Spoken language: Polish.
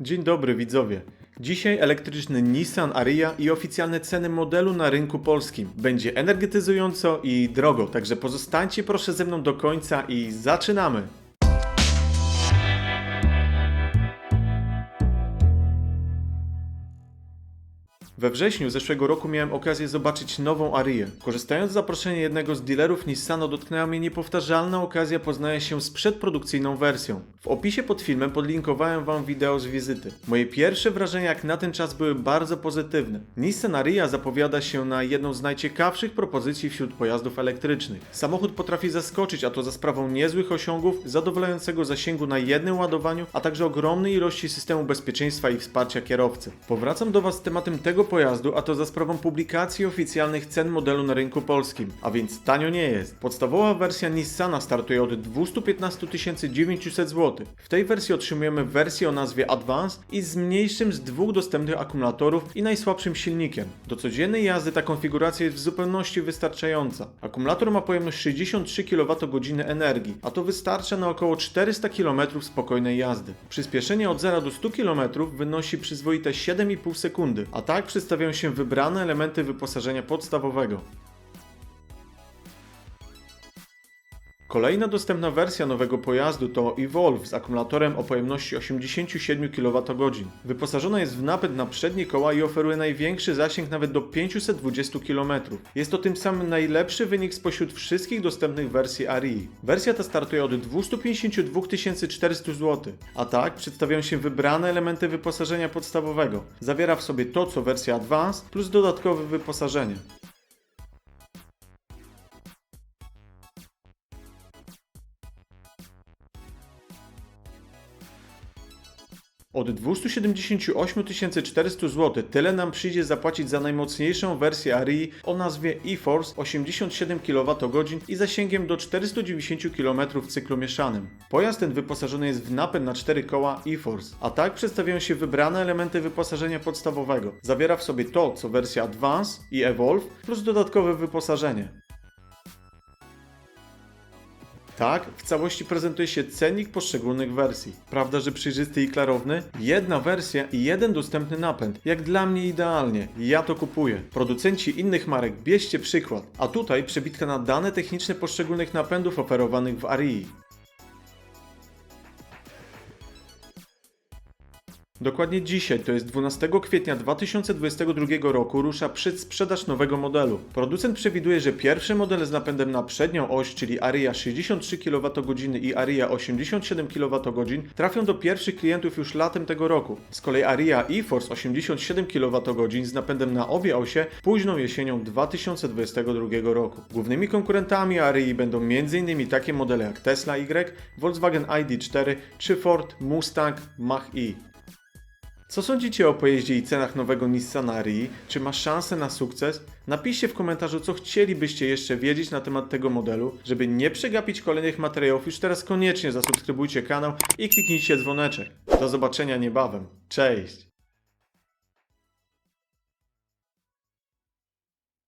Dzień dobry widzowie. Dzisiaj elektryczny Nissan Ariya i oficjalne ceny modelu na rynku polskim. Będzie energetyzująco i drogo, także pozostańcie proszę ze mną do końca i zaczynamy! We wrześniu zeszłego roku miałem okazję zobaczyć nową Arię. Korzystając z zaproszenia jednego z dealerów Nissanu dotknęła mnie niepowtarzalna okazja poznania się z przedprodukcyjną wersją. W opisie pod filmem podlinkowałem wam wideo z wizyty. Moje pierwsze wrażenia jak na ten czas były bardzo pozytywne. Nissan Ariya zapowiada się na jedną z najciekawszych propozycji wśród pojazdów elektrycznych. Samochód potrafi zaskoczyć, a to za sprawą niezłych osiągów, zadowalającego zasięgu na jednym ładowaniu, a także ogromnej ilości systemu bezpieczeństwa i wsparcia kierowcy. Powracam do was z tematem tego pojazdu, a to za sprawą publikacji oficjalnych cen modelu na rynku polskim, a więc tanio nie jest. Podstawowa wersja Nissana startuje od 215 900 zł. W tej wersji otrzymujemy wersję o nazwie Advance i z mniejszym z dwóch dostępnych akumulatorów i najsłabszym silnikiem. Do codziennej jazdy ta konfiguracja jest w zupełności wystarczająca. Akumulator ma pojemność 63 kWh energii, a to wystarcza na około 400 km spokojnej jazdy. Przyspieszenie od 0 do 100 km wynosi przyzwoite 7,5 sekundy, a tak przedstawiają się wybrane elementy wyposażenia podstawowego. Kolejna dostępna wersja nowego pojazdu to Evolve z akumulatorem o pojemności 87 kWh. Wyposażona jest w napęd na przednie koła i oferuje największy zasięg nawet do 520 km. Jest to tym samym najlepszy wynik spośród wszystkich dostępnych wersji Arii. Wersja ta startuje od 252 400 zł, a tak przedstawiają się wybrane elementy wyposażenia podstawowego. Zawiera w sobie to co wersja Advanced plus dodatkowe wyposażenie. Od 278 400 zł tyle nam przyjdzie zapłacić za najmocniejszą wersję Arii o nazwie eForce 87 kWh i zasięgiem do 490 km w cyklu mieszanym. Pojazd ten wyposażony jest w napęd na 4 koła eForce, a tak przedstawiają się wybrane elementy wyposażenia podstawowego. Zawiera w sobie to, co wersja Advance i Evolve, plus dodatkowe wyposażenie. Tak, w całości prezentuje się cennik poszczególnych wersji. Prawda, że przejrzysty i klarowny? Jedna wersja i jeden dostępny napęd. Jak dla mnie idealnie. Ja to kupuję. Producenci innych marek, bierzcie przykład. A tutaj przebitka na dane techniczne poszczególnych napędów oferowanych w Arii. Dokładnie dzisiaj, to jest 12 kwietnia 2022 roku, rusza przedsprzedaż nowego modelu. Producent przewiduje, że pierwsze modele z napędem na przednią oś, czyli Aria 63 kWh i Aria 87 kWh, trafią do pierwszych klientów już latem tego roku. Z kolei Aria eForce 87 kWh z napędem na obie osie późną jesienią 2022 roku. Głównymi konkurentami Arii będą m.in. takie modele jak Tesla Y, Volkswagen ID4 czy Ford Mustang Mach-E. Co sądzicie o pojeździe i cenach nowego Nissan Arii? Czy ma szansę na sukces? Napiszcie w komentarzu, co chcielibyście jeszcze wiedzieć na temat tego modelu. Żeby nie przegapić kolejnych materiałów, już teraz koniecznie zasubskrybujcie kanał i kliknijcie dzwoneczek. Do zobaczenia niebawem. Cześć!